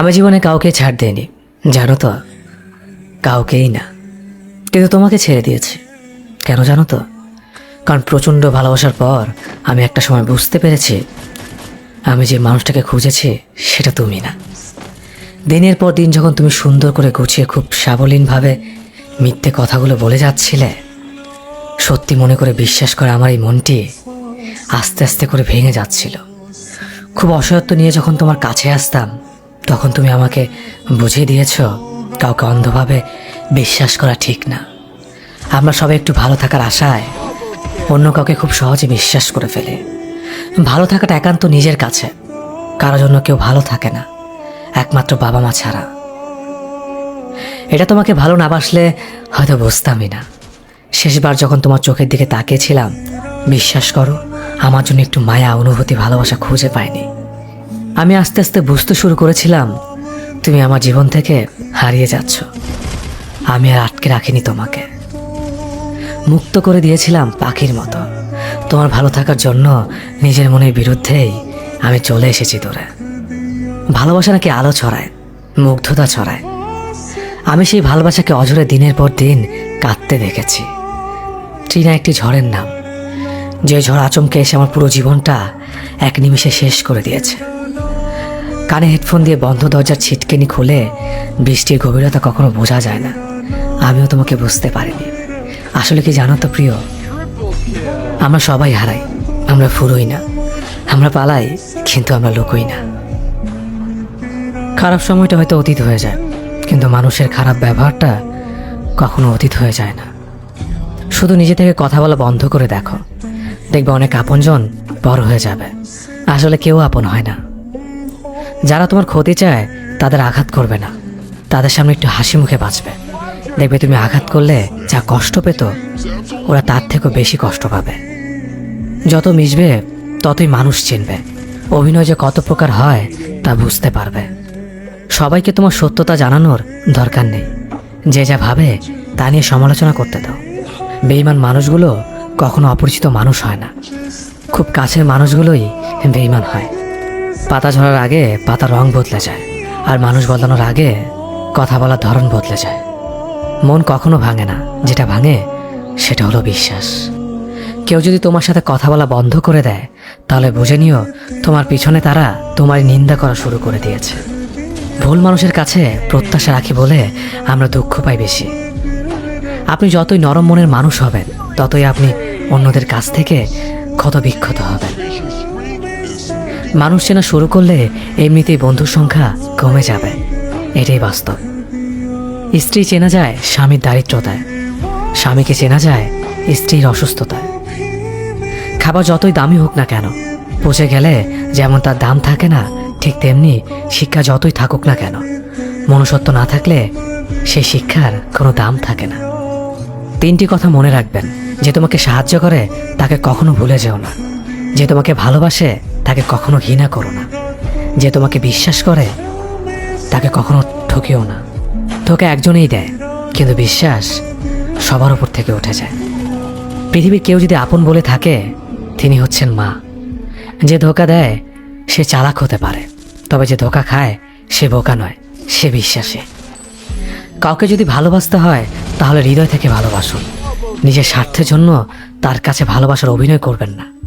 আমি জীবনে কাউকে ছাড় দেয়নি জানো তো? কাউকেই না। কিন্তু তোমাকে ছেড়ে দিয়েছি। কেন জানো তো? কারণ প্রচণ্ড ভালোবাসার পর আমি একটা সময় বুঝতে পেরেছি, আমি যে মানুষটাকে খুঁজেছি, সেটা তুমি না। দিনের পর দিন যখন তুমি সুন্দর করে গুছিয়ে খুব সাবলীনভাবে মিথ্যে কথাগুলো বলে যাচ্ছিলে, সত্যি মনে করে বিশ্বাস করে আমার এই মনটি আস্তে আস্তে করে ভেঙে যাচ্ছিল। খুব অসহায়ত্ব নিয়ে যখন তোমার কাছে আসতাম তখন তুমি আমাকে বুঝিয়ে দিয়েছ, কাউকে অন্ধভাবে বিশ্বাস করা ঠিক না। আমরা সবাই একটু ভালো থাকার আশায় অন্য কাউকে খুব সহজে বিশ্বাস করে ফেলে। ভালো থাকাটা একান্ত নিজের কাছে, কারও জন্য কেউ ভালো থাকে না, একমাত্র বাবা মা ছাড়া। এটা তোমাকে ভালো না বাসলে হয়তো বুঝতামই না। শেষবার যখন তোমার চোখের দিকে তাকিয়েছিলাম, বিশ্বাস করো, আমার জন্য একটু মায়া, অনুভূতি, ভালোবাসা খুঁজে পাইনি। আমি আস্তে আস্তে বুঝতে শুরু করেছিলাম, তুমি আমার জীবন থেকে হারিয়ে যাচ্ছ। আমি আর আটকে রাখিনি তোমাকে। মুক্ত করে দিয়েছিলাম পাখির মতো। তোমার ভালো থাকার জন্য নিজের মনের বিরুদ্ধেই আমি চলে এসেছি তোরে ভালোবাসা নাকি আলো ছড়ায়, মুগ্ধতা ছড়ায়। আমি সেই ভালোবাসাকে অঝরে দিনের পর দিন কাঁদতে দেখেছি। ট্রিনা একটি ঝড়ের নাম। যে ঝড় আচমকে এসে আমার পুরো জীবনটা এক নিমিষে শেষ করে দিয়েছে। কানে হেডফোন দিয়ে বন্ধ দরজার ছিটকেনি খুলে বৃষ্টির গভীরতা কখনো বোঝা যায় না। আমিও তোমাকে বুঝতে পারিনি। আসলে কি জানো তো প্রিয়? আমরা সবাই হারাই। আমরা ফুরোই না। আমরা পালাই, কিন্তু আমরা লুকোই না। খারাপ সময়টা হয়তো অতীত হয়ে যায়, কিন্তু মানুষের খারাপ ব্যবহারটা কখনো অতীত হয়ে যায় না। শুধু নিজে থেকে কথা বলা বন্ধ করে দেখো। দেখবে অনেক আপনজন বড় হয়ে যাবে। আসলে কেউ আপন হয় না। যারা তোমার ক্ষতি চায়, তাদের আঘাত করবে না। তাদের সামনে একটু হাসি মুখে বাঁচবে। দেখবে তুমি আঘাত করলে যা কষ্ট পেত, ওরা তার থেকেও বেশি কষ্ট পাবে। যত মিশবে, ততই মানুষ চিনবে। অভিনয় যে কত প্রকার হয়, তা বুঝতে পারবে। সবাইকে তোমার সত্যতা জানানোর দরকার নেই। যে যা ভাবে, তা নিয়ে সমালোচনা করতে দাও। বেইমান মানুষগুলো কখনো অপরিচিত মানুষ হয় না। খুব কাছের মানুষগুলোই বেইমান হয়। পাতা ঝরার আগে পাতা রং বদলে যায় আর মানুষ বদলানোর আগে কথা বলার ধরন বদলে যায়। মন কখনো ভাঙে না। যেটা ভাঙে, সেটা হলো বিশ্বাস। কেউ যদি তোমার সাথে কথা বলা বন্ধ করে দেয়, তাহলে বুঝে নিও তোমার পিছনে তারা তোমার নিন্দা করা শুরু করে দিয়েছে। ভুল মানুষের কাছে প্রত্যাশা রাখি বলে আমরা দুঃখ পাই বেশি। আপনি যতই নরম মনের মানুষ হবেন, ততই আপনি অন্যদের কাছ থেকে ক্ষত বিক্ষত হবেন। মানুষ চেনা শুরু করলে এমনিতেই বন্ধুর সংখ্যা কমে যাবে। এটাই বাস্তব। স্ত্রী চেনা যায় স্বামীর দারিদ্রতায়। স্বামীকে চেনা যায় স্ত্রীর অসুস্থতায়। খাবার যতই দামি হোক না কেন, পচে গেলে যেমন তার দাম থাকে না, ঠিক তেমনি শিক্ষা যতই থাকুক না কেন, মনুষ্যত্ব না থাকলে সেই শিক্ষার কোনো দাম থাকে না। তিনটি কথা মনে রাখবেন। যে তোমাকে সাহায্য করে, তাকে কখনো ভুলে যেও না। যে তোমাকে ভালোবাসে তাকে কখনো ঘৃণা করো না। যে তোমাকে বিশ্বাস করে, তাকে কখনো ঠকিও না। তোকে একজনেই দেয়, কিন্তু বিশ্বাস সবার উপর থেকে উঠে যায়। পৃথিবীর কেউ যদি আপন বলে থাকে, তিনি হচ্ছেন মা। যে ধোকা দেয়, সে চালাক হতে পারে। তবে যে ধোকা খায়, সে বোকা নয়, সে বিশ্বাসী। কাউকে যদি ভালোবাসতে হয়, তাহলে হৃদয় থেকে ভালোবাসুন। নিজের স্বার্থের জন্য তার কাছে ভালোবাসার অভিনয় করবেন না।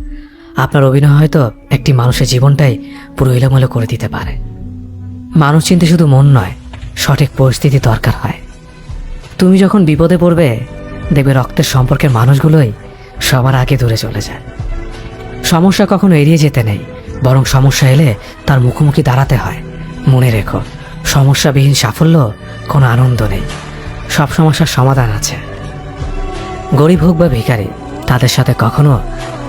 আপনার অভিনয় হয়তো একটি মানুষের জীবনটাই পুরো এলোমেলো করে দিতে পারে। মানুষ চিনতে শুধু মন নয়, সঠিক পরিস্থিতি দরকার হয়। তুমি যখন বিপদে পড়বে, দেখবে রক্তের সম্পর্কের মানুষগুলোই সবার আগে দূরে চলে যায়। সমস্যা কখনো এড়িয়ে যেতে নেই, বরং সমস্যা এলে তার মুখোমুখি দাঁড়াতে হয়। মনে রেখো, সমস্যাবিহীন সাফল্য কোনো আনন্দ নেই। সব সমস্যার সমাধান আছে। গরিব হোক বা ভিখারি, তাদের সাথে কখনো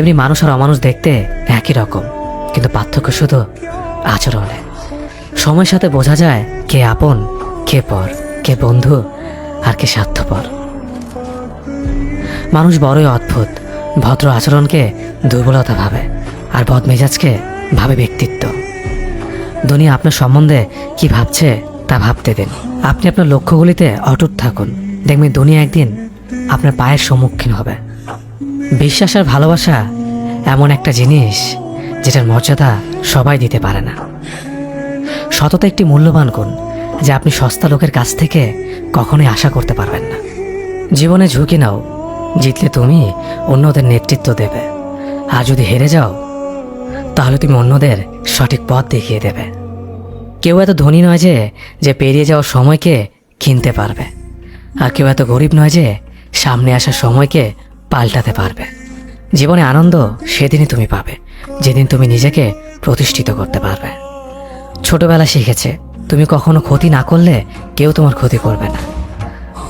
তেমনি মানুষ আর অমানুষ দেখতে একই রকম। কিন্তু পার্থক্য শুধু আচরণে। সময়ের সাথে বোঝা যায় কে আপন, কে পর, কে বন্ধু আর কে স্বার্থপর। মানুষ বড়ই অদ্ভুত, ভদ্র আচরণকে দুর্বলতা ভাবে আর বদমেজাজকে ভাবে ব্যক্তিত্ব। দুনিয়া আপনার সম্বন্ধে কি ভাবছে তা ভাবতে দিন। আপনি আপনার লক্ষ্যগুলিতে অটুট থাকুন। দেখবেন দুনিয়া একদিন আপনার পায়ের সম্মুখীন হবে। বিশ্বাস আর ভালোবাসা এমন একটা জিনিস যেটার মর্যাদা সবাই দিতে পারে না। সততা একটি মূল্যবান গুণ যা আপনি সস্তা লোকের কাছ থেকে কখনোই আশা করতে পারবেন না। জীবনে ঝুঁকি নাও, জিতলে তুমি অন্যদের নেতৃত্ব দেবে। আর যদি হেরে যাও, তাহলে তুমি অন্যদের সঠিক পথ দেখিয়ে দেবে। কেউ এত ধনী নয় যে যে পেরিয়ে যাওয়ার সময়কে কিনতে পারবে। আর কেউ এত গরিব নয় যে, সামনে আসার সময়কে পাল্টাতে পারবে। জীবনে আনন্দ সেদিনই তুমি পাবে, যেদিন তুমি নিজেকে প্রতিষ্ঠিত করতে পারবে। ছোটবেলা শিখেছে, তুমি কখনো ক্ষতি না করলে কেউ তোমার ক্ষতি করবে না।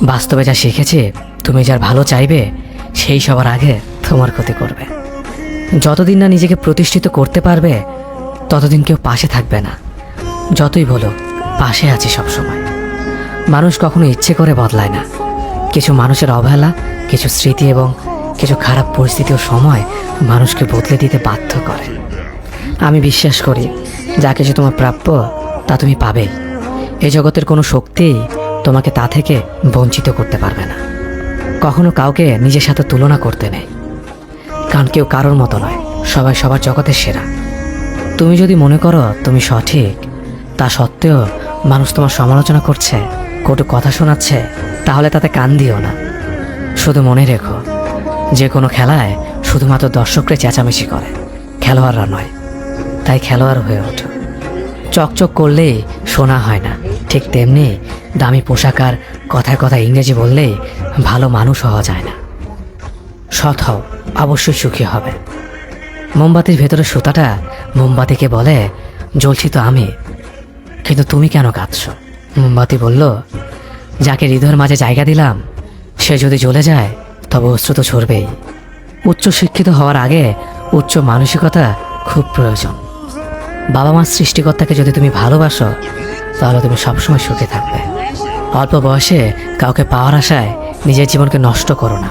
বাস্তবে যা শিখেছে, তুমি যার ভালো চাইবে, সেই সবার আগে তোমার ক্ষতি করবে। যতদিন না নিজেকে প্রতিষ্ঠিত করতে পারবে, ততদিন কেউ পাশে থাকবে না। যতই বলো, পাশে আছি সবসময়। মানুষ কখনো ইচ্ছে করে বদলায় না। কিছু মানুষের অবহেলা, কিছু স্মৃতি এবং কিছু খারাপ পরিস্থিতি ও সময় মানুষকে বদলে দিতে বাধ্য করে। আমি বিশ্বাস করি, যা কিছু তোমার প্রাপ্য, তা তুমি পাবে। এই জগতের কোনো শক্তি তোমাকে তা থেকে বঞ্চিত করতে পারবে না। কখনো কাউকে নিজের সাথে তুলনা করতে নেই। কারণ কেউ কারোর মতো নয়, সবাই সবার জগতের সেরা। তুমি যদি মনে করো তুমি সঠিক, তা সত্ত্বেও মানুষ তোমার সমালোচনা করছে, কটু কথা শোনাচ্ছে তাহলে তাতে কান দিও না। শুধু মনে রেখো, যে কোনো খেলায় শুধুমাত্র দর্শকরা চেঁচামেচি করে। খেলোয়াড়রা নয়, তাই খেলোয়াড় হয়ে ওঠো। চকচক করলেই শোনা হয় না। ঠিক তেমনি দামি পোশাক আর কথায় কথা ইংরেজি বললেই ভালো মানুষ হওয়া যায় না। সৎ হও, অবশ্যই সুখী হবে। মোমবাতির ভেতরে সুতাটা মোমবাতিকে বলে, জ্বলছি তো আমি, কিন্তু তুমি কেন কাঁদছ? মোমবাতি বলল যাকে হৃদয়ের মাঝে জায়গা দিলাম, সে যদি জ্বলে যায়, তবে অস্ত্র তো ছড়বেই উচ্চ শিক্ষিত হওয়ার আগে উচ্চ মানসিকতা খুব প্রয়োজন। বাবা মার সৃষ্টিকর্তাকে যদি তুমি ভালোবাসো, তাহলে তুমি সবসময় সুখে থাকবে। অল্প বয়সে কাউকে পাওয়ার আশায় নিজের জীবনকে নষ্ট করো না।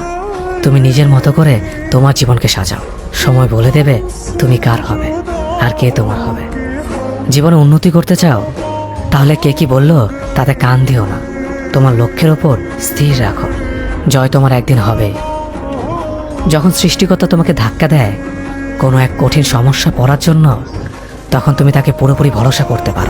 তুমি নিজের মতো করে তোমার জীবনকে সাজাও। সময় বলে দেবে তুমি কার হবে আর কে তোমার হবে। জীবনে উন্নতি করতে চাও, তাহলে কে কি বলল তাতে কান দিও না। তোমার লক্ষ্যের ওপর স্থির রাখো। জয় তোমার একদিন হবে। যখন সৃষ্টিকর্তা তোমাকে ধাক্কা দেয়, কোনো এক কঠিন সমস্যা পড়ার জন্য, তখন তুমি তাকে পুরোপুরি ভরসা করতে পারো।